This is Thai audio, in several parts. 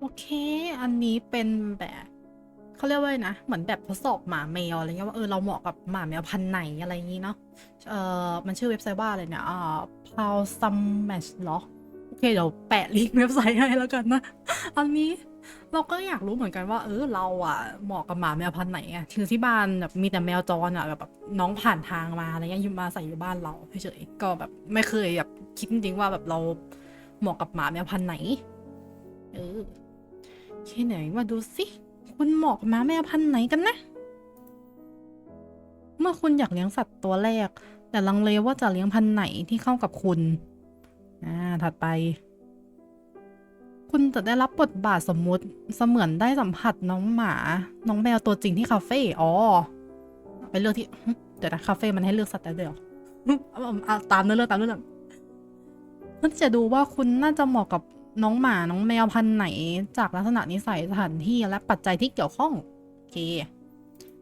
โอเค อันนี้เป็นแบบเขาเรียกว่าไงนะ เหมือนแบบทดสอบหมาแมวอะไรเงี้ยว่าเออเราเหมาะกับหมาแมวพันธุ์ไหนอะไรอย่างงี้เนาะ เออมันชื่อเว็บไซต์ว่าอะไรเนี่ยอ่า p o w s u m Match เหรอ โอเค เดี๋ยวแปะลิงก์เว็บไซต์ให้แล้วกันนะ อันนี้เราก็อยากรู้เหมือนกันว่า เออเราอะเหมาะกับหมาแมวพันธุ์ไหนอะคือที่บ้านแบบมีแต่แมวจรอะแบบน้องผ่านทางมาอะไรเงี้ยอยู่มาใส่อยู่บ้านเราเฉยๆก็แบบไม่เคยแบบคิดจริงๆว่าแบบเราเหมาะกับหมาแมวพันธุ์ไหน เออ โอเคไหนมาดูสิ คุณเหมาะกับหมาแมวพันธุ์ไหนกันนะ เมื่อคุณอยากเลี้ยงสัตว์ตัวแรก แต่ลังเลว่าจะเลี้ยงพันธุ์ไหนที่เข้ากับคุณ อ่า ถัดไป คุณจะได้รับบทบาทสมมุติเสมือนได้สัมผัสน้องหมา น้องแมวตัวจริงที่คาเฟ่ อ๋อ ไปเลือกที่ เดี๋ยวนะคาเฟ่มันให้เลือกสัตว์ได้ด้วยเหรอหึเอาเอาเอาตามเนื้อเรื่องตามเนื้อเรื่องมันจะดูว่าคุณน่าจะเหมาะกับ น้องหมาน้องแมวพันธุ์ไหน จากลักษณะนิสัยสถานที่และปัจจัยที่เกี่ยวข้องโอเค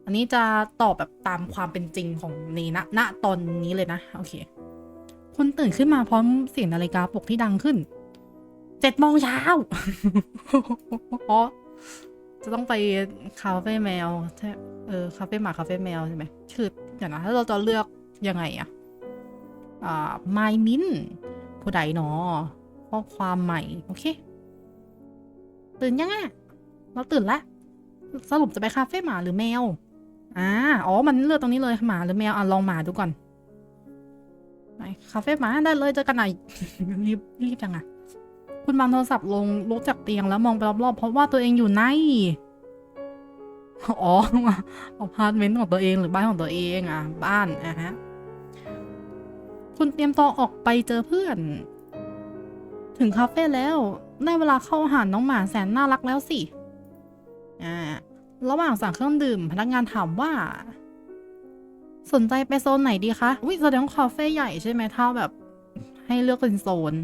อันนี้จะตอบแบบตามความเป็นจริงของนี่ณณตอนนี้เลยนะโอเค คุณตื่นขึ้นมาพร้อมเสียงนาฬิกาปลุกที่ดังขึ้นเจ็ดโมงเช้าอ๋อจะต้องไปคาเฟ่แมวใช่เออคาเฟ่หมาคาเฟ่แมวใช่ไหมคืออย่างนะถ้าเราจะเลือกยังไงอะอ่า My Min ผู้ใดเนาะ ข้อความใหม่ โอเค ตื่นยังอะเราตื่นแล้วสรุปจะไปคาเฟ่หมาหรือแมว อ่า อ๋อ มันเลือกตรงนี้เลยหมาหรือแมว อะ ลองหมาดูก่อน ไปคาเฟ่หมาได้เลยเจอกันหน่อยรีบรีบจังอะคุณวางโทรศัพท์ลงลุกจากเตียงแล้วมองไปรอบๆ เพราะว่าตัวเองอยู่ใน อ๋ออพาร์ตเมนต์ของตัวเองหรือบ้านของตัวเองอะ บ้านอะฮะ คุณเตรียมตัวออกไปเจอเพื่อน ถึงคาเฟ่แล้ว ได้เวลาเข้าอาหารน้องหมาแสนน่ารักแล้วสิ อ่า ระหว่างสั่งเครื่องดื่ม พนักงานถามว่า สนใจไปโซนไหนดีคะ อุ้ยแสดงว่าคาเฟ่ใหญ่ใช่ไหมถ้าแบบ ให้เลือกเป็นโซน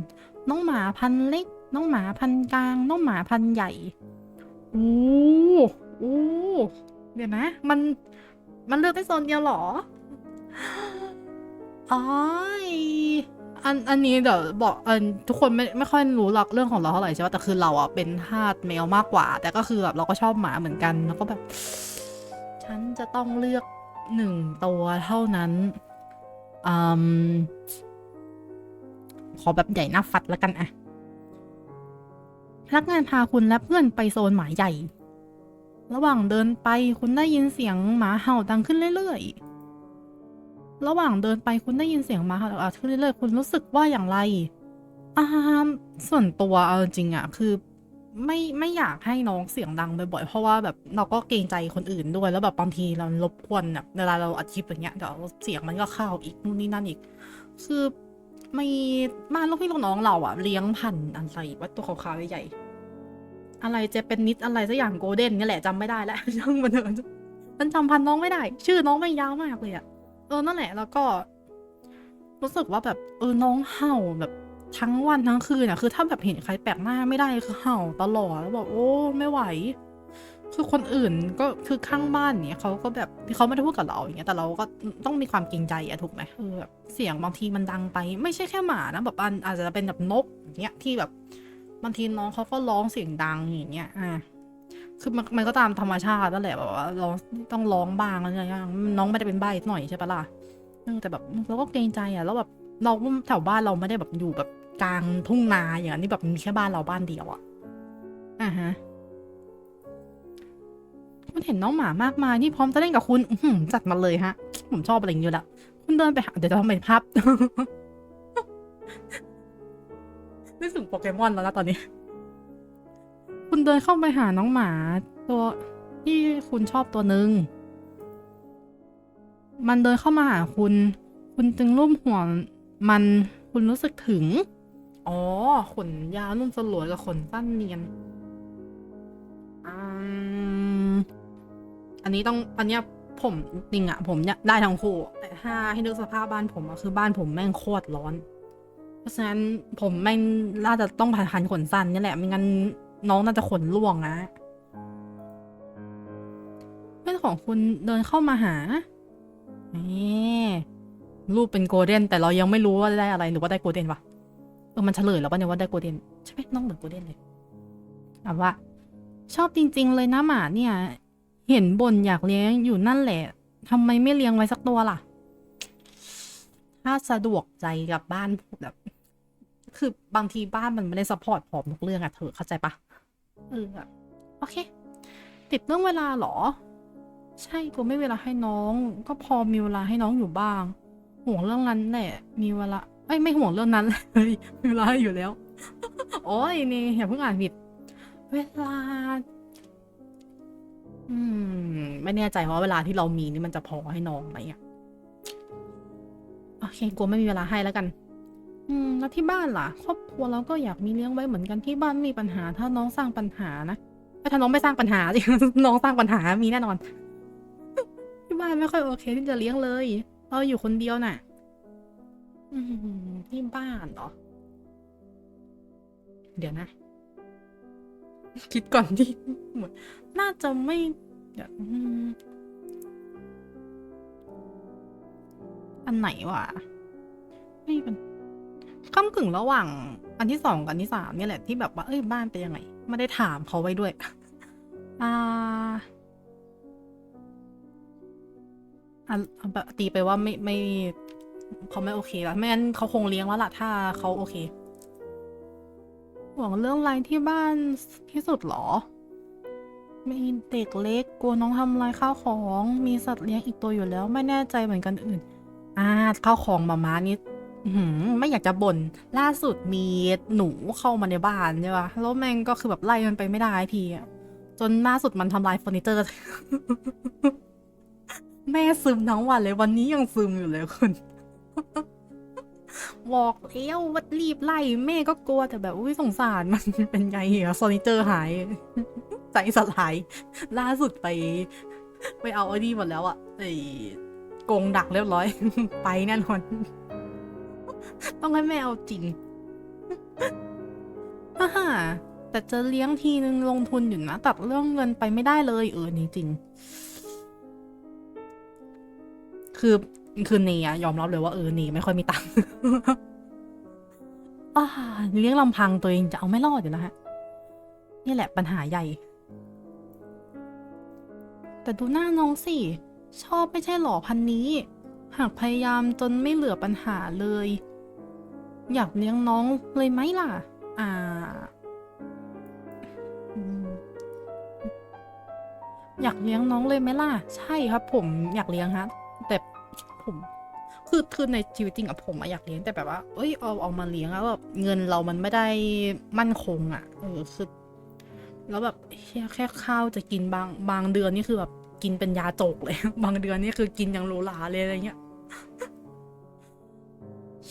น้องหมาพันธุ์เล็ก น้องหมาพันธุ์กลาง น้องหมาพันธุ์ใหญ่อู้อู้เดี๋ยวนะ มัน มันเลือกได้โซนเดียวเหรออ๋อย อันอันนี้เดี๋ยวบอกอทุกคนไม่ไม่ค่อยรู้หลักเรื่องของเราเท่าไหร่ใช่ปะแต่คือเราอะเป็นทาสแมวมากกว่า แต่ก็คือแบบเราก็ชอบหมาเหมือนกันแล้วก็แบบ ฉันจะต้องเลือกหนึ่งตัวเท่านั้นอืมขอแบบใหญ่หน้าฟัดแล้วกันอะพนักงานพาคุณและเพื่อนไปโซนหมาใหญ่ ระหว่างเดินไปคุณได้ยินเสียงหมาเห่าดังขึ้นเรื่อยๆ ระหว่างเดินไปคุณได้ยินเสียงหมาเห่าดังขึ้นเรื่อยๆคุณรู้สึกว่าอย่างไรอ่าส่วนตัวเอาจริงอะคือไม่ไม่อยากให้น้องเสียงดังบ่อยๆ เพราะว่าแบบเราก็เกรงใจคนอื่นด้วย แล้วแบบบางทีเรารบกวนแบบเวลาเราอัดคลิปอย่างเงี้ยเดี๋ยวเสียงมันก็เข้าอีกนู่นนี่นั่นอีก คือไม่บ้านลูกพี่ลูกน้องเราอะเลี้ยงพันธุ์อะไรว่าตัวขาวๆใหญ่ๆอะไรเจะเป็นนิดอะไรสักอย่างโกลเด้นนี่แหละจำไม่ได้แล้วช่างมันเถอะมันจำพันธุ์น้องไม่ได้ ชื่อน้องไม่ยาวมากเลยอะ ออนั่นแหละ แล้วก็ รู้สึกว่าแบบเออน้องเห่าแบบทั้งวันทั้งคืนอะคือถ้าแบบเห็นใครแปลกหน้าไม่ได้คือเห่าตลอดแล้วบอกโอ้ไม่ไหว คือคนอื่นก็คือข้างบ้านเนี่ยเขาก็แบบที่เขาไม่ได้พูดกับเราอย่างเงี้ยแต่เราก็ต้องมีความเกรงใจอะถูกไหมเออแบบเสียงบางทีมันดังไป ไม่ใช่แค่หมานะแบบอันอาจจะเป็นแบบนกอย่างเงี้ยที่แบบบางทีน้องเขาก็ร้องเสียงดังอย่างเงี้ยอ่า คือมันมันก็ตามธรรมชาตินั่นแหละแบบว่าเราต้องร้องบ้างอะไรอย่างเงี้ยน้องไม่ได้เป็นใบ้หน่อยใช่ปะล่ะแต่แบบเราก็เกรงใจอะแล้วแบบเราแถวบ้านเราไม่ได้แบบอยู่แบบกลางทุ่งนาอย่างนี้แบบมีแค่บ้านเราบ้านเดียวอะอ่าฮะคุณเห็นน้องหมามากมายที่พร้อมจะเล่นกับคุณอืจัดมาเลยฮะ ผมชอบอะไรอย่างเงี้ยละคุณเดินไปหาเดี๋ยวจะทำเป็นภาพนึกถึงโปเกมอนแล้วนะตอนนี้ คุณเดินเข้าไปหาน้องหมาตัวที่คุณชอบตัวหนึ่ง มันเดินเข้ามาหาคุณ คุณจึงรูปหัวมัน คุณรู้สึกถึง อ๋อ ขนยาวนุ่มสลวยกับขนสั้นเนียนอันนี้ต้อง อันเนี้ยผมจริงอะผมอยากได้ทั้งคู่ แต่ถ้าให้นึกสภาพบ้านผมอะคือบ้านผมแม่งโคตรร้อน เพราะฉะนั้นผมแม่งน่าจะต้องผ่านพันขนสั้นนี่แหละ ไม่งั้น น้องน่าจะขนร่วงนะเพื่อนของคุณเดินเข้ามาหานี่รูปเป็นโกลเด้นแต่เรายังไม่รู้ว่าได้อะไรหรือว่าได้โกลเด้นปะเออมันเฉลยแล้วปะเนี่ยว่าได้โกลเด้นใช่ไหมน้องเหมือนโกลเด้นเลยแบบว่า ชอบจริง ๆ เลยนะหมาเนี่ย เห็นบ่นอยากเลี้ยงอยู่นั่นแหละทำไมไม่เลี้ยงไว้สักตัวล่ะ ถ้าสะดวกใจกับบ้านแบบ คือบางทีบ้านมันไม่ได้สปอร์ตพร้อมทุกเรื่องอะเธอเข้าใจปะ เอออะโอเค ติดเรื่องเวลาเหรอ ใช่กูไม่เวลาให้น้อง ก็พอมีเวลาให้น้องอยู่บ้าง ห่วงเรื่องนั้นแหละ มีเวลาเอ้ยไม่ห่วงเรื่องนั้นเลยมีเวลาให้อยู่แล้วโอ้ยนี่อย่าเพิ่งอ่านผิด เวลา อืม ไม่แน่ใจว่าเวลาที่เรามีนี่มันจะพอให้น้องไหมอะโอเคกูไม่มีเวลาให้แล้วกัน อืมแล้วที่บ้านล่ะ ครอบครัวเราก็อยากมีเลี้ยงไว้เหมือนกันที่บ้านมีปัญหา ถ้าน้องสร้างปัญหานะแต่ถ้าน้องไม่สร้างปัญหาสิง น้องสร้างปัญหามีแน่นอน ที่บ้านไม่ค่อยโอเคที่จะเลี้ยงเลย เราอยู่คนเดียวน่ะที่บ้านเหรอ เดี๋ยวนะ คิดก่อนที่เหมือนน่าจะไม่เดี๋ยวอันไหนวะไม่เป็น ก้ากึ่งระหว่างอันที่สองกับอันที่สามเนี่ยแหละที่แบบว่าเอ้ยบ้านเป็นยังไงไม่ได้ถามเขาไว้ด้วย อ่าอะเอาแบบตีไปว่าไม่ไม่เขาไม่โอเคแล้วไม่งั้นเขาคงเลี้ยงแล้วล่ะถ้าเขาโอเคห่วงเรื่องอะไรที่บ้านที่สุดเหรอ มีเด็กเล็กกลัวน้องทำลายข้าวของ มีสัตว์เลี้ยงอีกตัวอยู่แล้วไม่แน่ใจเหมือนกันอื่น อ่าข้าวของมาม้านี้ ไม่อยากจะบน่นล่าสุดมีหนูเข้ามาในบ้านใช่ปะแล้วแม่งก็คือแบบไล่มันไปไม่ได้ทีอะจนล่าสุดมันทำลายเฟอร์นิเจอร์ แม่ซึมทั้งวันเลยวันนี้ยังซึมอยู่เลยคุณบอกแล้วว่ารีบไล่ แม่ก็กลัวแต่แบบอุ้ยสงสารมันเป็นไงอเฟอร์นิเจอร์หาย ใจสลาย ล่าสุดไป ไปเอาไอ้นี่หมดแล้วอะไอ้กงดักเรียบร้อย ไปแน่นอน ต้องให้แม่เอาจริงฮ่าฮ่าแต่จะเลี้ยงทีนึงลงทุนอยู่นะ ตัดเรื่องเงินไปไม่ได้เลยเออนี่จริง คือคือเนียยอมรับเลยว่าเออเนยไม่ค่อยมีตังค์เลี้ยงลำพังตัวเองจะเอาไม่รอดอยู่แล้วฮะ นี่แหละปัญหาใหญ่ แต่ดูหน้าน้องสิ ชอบไม่ใช่หรอพันนี้ หากพยายามจนไม่เหลือปัญหาเลย อยากเลี้ยงน้องเลยไหมล่ะ อ่า อยากเลี้ยงน้องเลยไหมล่ะ ใช่ครับ ผมอยากเลี้ยงฮะ แต่ผม คือคือในชีวิตจริงอะผมอะอยากเลี้ยงแต่แบบว่า เอ้ยเอาเอามาเลี้ยงแล้วแบบเงินเรามันไม่ได้มั่นคงอะเออคือแล้วแบบแค่ข้าวจะกินบางบางเดือนนี่คือแบบกินเป็นยาจกเลย บางเดือนนี่คือกินอย่างหรูหราเลยอะไรเงี้ย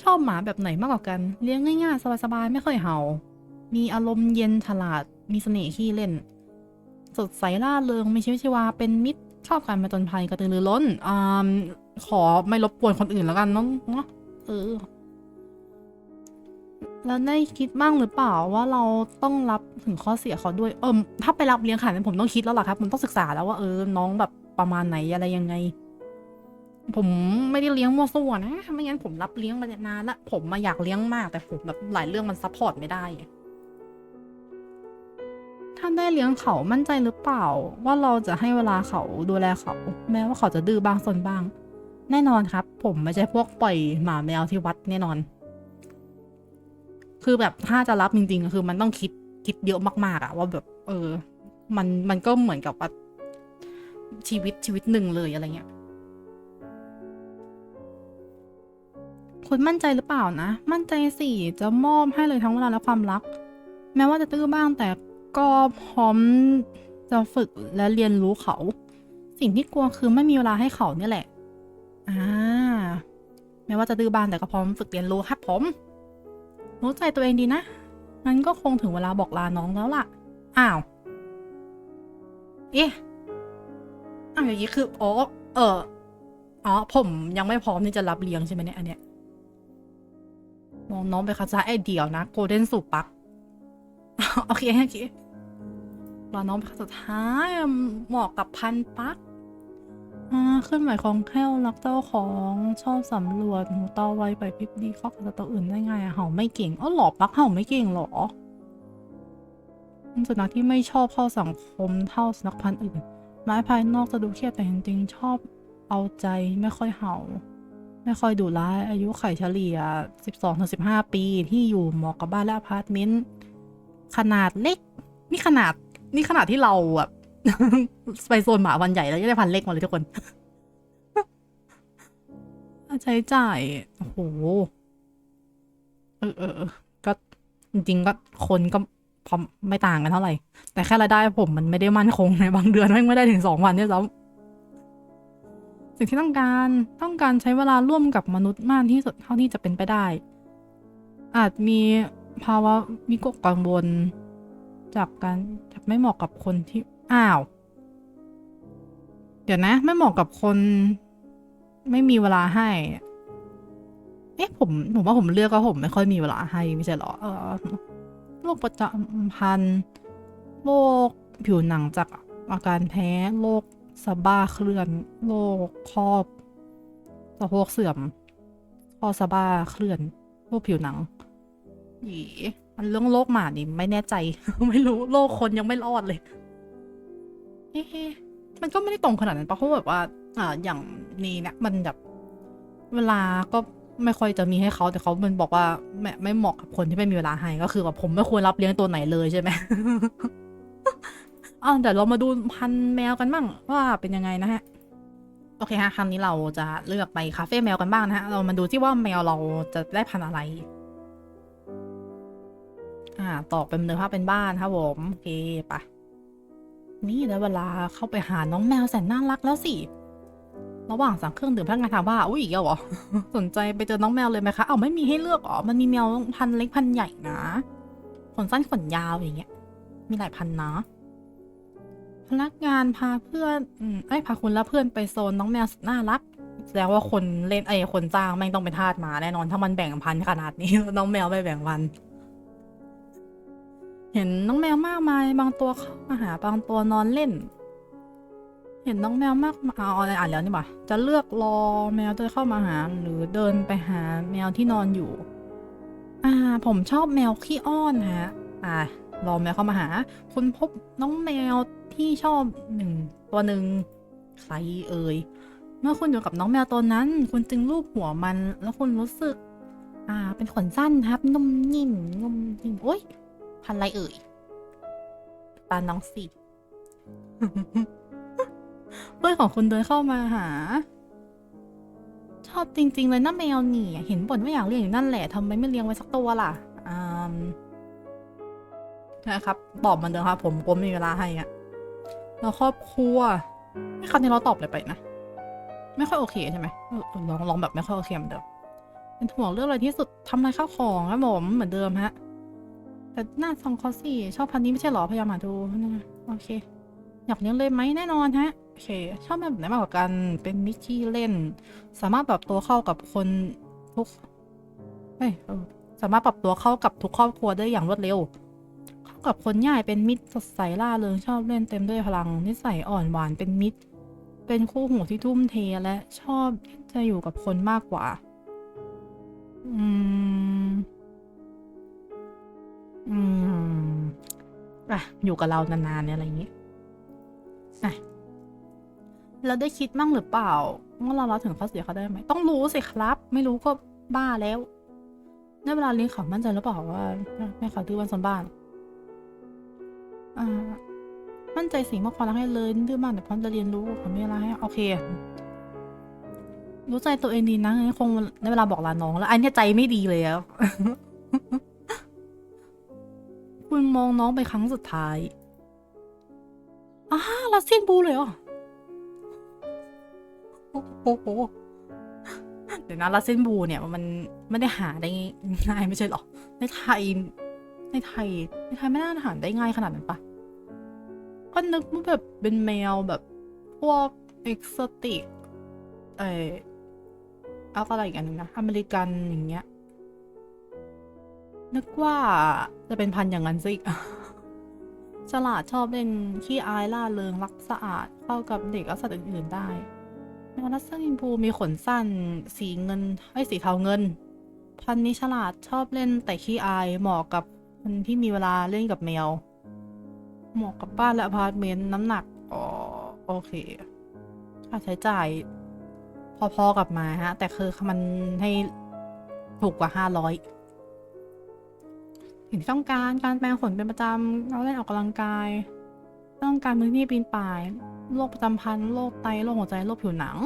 ชอบหมาแบบไหนมากกว่ากัน เลี้ยงง่ายๆ สบายๆ ไม่ค่อยเห่า มีอารมณ์เย็นฉลาด มีเสน่ห์ขี้เล่น สดใสล่าเริงมีชีวิตชีวา เป็นมิตร ชอบการมาจนภัยกระตือรือร้นอ่าขอไม่รบกวนคนอื่นแล้วกันเนาะเออ แล้วได้คิดบ้างหรือเปล่าว่าเราต้องรับถึงข้อเสียเขาด้วย เออถ้าไปรับเลี้ยงขนาดนั้นผมต้องคิดแล้วล่ะครับ ผมต้องศึกษาแล้วว่าเออ น้องแบบประมาณไหนอะไรยังไง ผมไม่ได้เลี้ยงมั่วซั่วนะ ไม่งั้นผมรับเลี้ยงมานานละผมมาอยากเลี้ยงมาก แต่ผมแบบหลายเรื่องมันซัพพอร์ตไม่ได้ ถ้าได้เลี้ยงเขามั่นใจหรือเปล่า ว่าเราจะให้เวลาเขาดูแลเขา แม้ว่าเขาจะดื้อบ้างซนบ้าง แน่นอนครับ ผมไม่ใช่พวกปล่อยหมาแมวที่วัดแน่นอน คือแบบถ้าจะรับจริงๆคือมันต้องคิดคิดเยอะมากๆอะว่าแบบ เออ มันมันก็เหมือนกับว่าชีวิตชีวิตหนึ่งเลยอะไรเงี้ย คุณมั่นใจหรือเปล่านะ มั่นใจสิจะมอบให้เลยทั้งเวลาและความรัก แม้ว่าจะตื้อบ้างแต่ก็พร้อมจะฝึกและเรียนรู้เขา สิ่งที่กลัวคือไม่มีเวลาให้เขาเนี่ยแหละอ่าแม้ว่าจะดื้อบ้างแต่ก็พร้อมฝึกเรียนรู้ครับผม รู้ใจตัวเองดีนะ งั้นก็คงถึงเวลาบอกลาน้องแล้วล่ะ อ้าว เอ๊ะ อ้าวอย่างนี้คือ อ๋อ เออ อ๋อ ผมยังไม่พร้อมที่จะรับเลี้ยงใช่ไหมเนี่ย อันเนี้ย มองน้องไปคัดซ้าไอเดียวนะโกลเด้นสูปักโอเคโอเครอน้องไปคัดสุดท้ายเหมาะกับพันปักอ่าเคลื่อนไหวของแคล่วรักเจ้าของชอบสำรวจหูตาไวไปพริบดีเข้ากับตัวอื่นได้ไงอะเห่าไม่เก่งอ๋อหรอปักเห่าไม่เก่งหรอสุนัขที่ไม่ชอบเข้าสังคมเท่าสุนัขพันธุ์อื่น ไม้ภายนอกจะดูเครียดแต่จริงๆชอบเอาใจไม่ค่อยเห่า ไม่ค่อยดุร้าย อายุไขเฉลี่ย 12-15 ปีที่อยู่เหมาะกับบ้านและอพาร์ตเมนต์ ขนาดเล็ก นี่ขนาด นี่ขนาดที่เราแบบไปโซนหมาวันใหญ่แล้วยังได้พันเล็กมาเลยทุกคนใช้จ่าย โอ้โห เออเออ ก็จริงๆก็คนก็พอไม่ต่างกันเท่าไหร่ แต่แค่รายได้ผมมันไม่ได้มั่นคงในบางเดือนไม่ได้ถึงสองวันเนี่ยซ้ำ สิ่งที่ต้องการต้องการใช้เวลาร่วมกับมนุษย์มากที่สุดเท่าที่จะเป็นไปได้ อาจมีภาวะวิกกังวลจากการจะไม่เหมาะกับคนที่อ้าว เดี๋ยวนะ ไม่เหมาะกับคน ไม่มีเวลาให้เอ๊ะผมผมว่าผมเลือกว่าผมไม่ค่อยมีเวลาให้ไม่ใช่เหรอเออโรคประจำพันธุ์โรคผิวหนังจากอาการแพ้โรค สะบ้าเคลื่อนโรคครอบสะโพกเสื่อม ข้อสะบ้าเคลื่อนโรคผิวหนังอีมันเรื่องโรคหมานี่ไม่แน่ใจ ไม่รู้โรคคนยังไม่รอดเลยเอ๊ะมันก็ไม่ได้ตรงขนาดนั้นปะเพราะแบบว่า อ่า อย่างนี้เนี่ยมันแบบเวลาก็ไม่ค่อยจะมีให้เขาแต่เขามันบอกว่าไม่ไม่เหมาะกับคนที่ไม่มีเวลาให้ก็คือแบบผมไม่ควรรับเลี้ยงตัวไหนเลยใช่ไหม อ่าเดี๋ยวเรามาดูพันแมวกันบ้างว่าเป็นยังไงนะฮะ โอเคฮะครั้งนี้เราจะเลือกไปคาเฟ่แมวกันบ้างนะฮะ เรามาดูที่ว่าแมวเราจะได้พันอะไร อ่า ตอกเป็นเนื้อผ้าเป็นบ้านครับผมโอเคปะนี่ได้เวลาเข้าไปหาน้องแมวแสนน่ารักแล้วสิ ระหว่างสั่งเครื่องดื่มพนักงานถามว่า อุ้ยอีกแล้วเหรอ สนใจไปเจอน้องแมวเลยไหมคะเอาไม่มีให้เลือกอ๋อมันมีแมวพันเล็กพันใหญ่นะ ขนสั้นขนยาวอย่างเงี้ย มีหลายพันนะ พนักงานพาเพื่อนอืมไอ้ยพาคุณและเพื่อนไปโซนน้องแมวสุดน่ารัก แสดงว่าคนเล่นไอ้คนจ้างแม่งต้องเป็นทาสหมาแน่นอนถ้ามันแบ่งพันขนาดนี้ น้องแมวไม่แบ่งพัน เห็นน้องแมวมากมาย บางตัวเข้ามาหาบางตัวนอนเล่น เห็นน้องแมวมากมาเอาอะไรอ่านแล้วนี่บ่ะจะเลือกรอแมวจะเข้ามาหา หรือเดินไปหาแมวที่นอนอยู่ อ่า ผมชอบแมวขี้อ้อนฮะ อ่า รอแมวเข้ามาหา คุณพบน้องแมวที่ชอบหนึ่งตัวหนึ่งใครเอ่ยเมื่อคุณอยู่กับน้องแมวตัวนั้น คุณจึงลูบหัวมัน แล้วคุณรู้สึก อ่า เป็นขนสั้นครับ นุ่มนิ่มนุ่มนิ่มโอ๊ยพันไรเอ่ยตาน้องสิเพื่อนของคุณเดินเข้ามาหา ชอบจริง ๆ เลยนะแมวนี่ เห็นบ่นว่าอยากเลี้ยงอยู่นั่นแหละทำไมไม่เลี้ยงไว้สักตัวล่ะ อ่า นะครับ ตอบเหมันเดิมครับ ผมกลมมีเวลาให้อะแล้วครอบครัวไม่คำนี้เราตอบเลยไปนะ ไม่ค่อยโอเคใช่ไหมลองลองแบบไม่ค่อยโอเคเหมือนเดิม เป็นห่วงเรื่องอะไรที่สุดทำลายข้าวของครับผมเหมือนเดิมฮะ แต่หน้าซองคอซี่ชอบพันนี้ไม่ใช่หรอพยายามหาดูนะโอเค อยากเลี้ยงเลยไหมแน่นอนฮะโอเค ชอบแบบไหนมากกว่ากัน เป็นมิกกี้เล่น สามารถปรับตัวเข้ากับคนทุกเอ้ยสามารถปรับตัวเข้ากับทุกครอบครัวได้อย่างรวดเร็ว กับคนง่ายเป็นมิตรสดใสล่าเริงชอบเล่นเต็มด้วยพลัง นิสัยอ่อนหวานเป็นมิตร เป็นคู่หูที่ทุ่มเทและชอบจะอยู่กับคนมากกว่า อืม อืมอะอยู่กับเรานานๆเนี่ยอะไรอย่างงี้อะเราได้คิดมั่งหรือเปล่าว่าเรารับถึงข้อเสียเขาได้ไหม ต้องรู้สิครับ ไม่รู้ก็บ้าแล้วได้เวลาเลี้ยงเขามั่นใจหรือเปล่าว่าแม่เขาดื้อวันสนบ้าน อ่า มั่นใจสิ่งมากพอแล้วให้เลยดื้อบ้านแต่พร้อมจะเรียนรู้ขาไม่อะไรให้โอเค รู้ใจตัวเองดีนะงั้นคงได้เวลาบอกลาน้องแล้ว อันเนี้ยใจไม่ดีเลยแล้วคุณมองน้องไปครั้งสุดท้ายอ้าลัสเซียนบูเลยเหรอโอ้โหเดี๋ยวนะลัสเซนบูเนี่ย มันไม่ได้หาได้ง่ายไม่ใช่หรอในไทย ในไทย ในไทยไม่น่าหาได้ง่ายขนาดนั้นปะก็นึกว่าแบบเป็นแมวแบบพวกเอ็กโซติกเออเอาอะไรอีกอันหนึงนะ อเมริกันอย่างเงี้ย นึกว่าจะเป็นพันธุ์อย่างนั้นสิฉลาดชอบเล่นขี้อายล่าเริงรักสะอาด เข้ากับเด็กและสัตว์อื่นๆได้แมวรัสเซอร์อินพูมีขนสั้น สีเงินไอ้สีเทาเงิน พันธุ์นี้ฉลาดชอบเล่นแต่ขี้อายเหมาะกับ คนที่มีเวลาเล่นกับแมว เหมาะกับบ้านและอพาร์ตเมนต์น้ำหนัก อ๋อ โอเค ค่าใช้จ่าย พอๆกับมาฮะ แต่คือมันให้ถูกกว่าห้าร้อยสิ่งที่ต้องการการแปลงขนเป็นประจำเราเล่นออกกำลังกาย ต้องการมือนี่ปีนป่ายโรคประจำพันธุ์โรคไตโรคหัวใจโรคผิวหนัง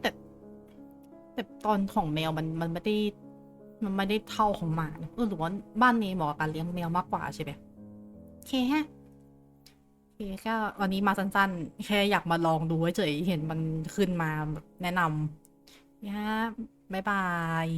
แต่แต่ตอนของแมวมันมันไม่ได้ มันไม่ได้เท่าของหมาเออหรือว่าบ้านนี้เหมาะกับการเลี้ยงแมวมากกว่าใช่ไหมโอเคฮะโอเคก็วันนี้มาสั้นๆ แค่อยากมาลองดูเฉยเห็นมันขึ้นมาแบบแนะนำนะบ๊ายบาย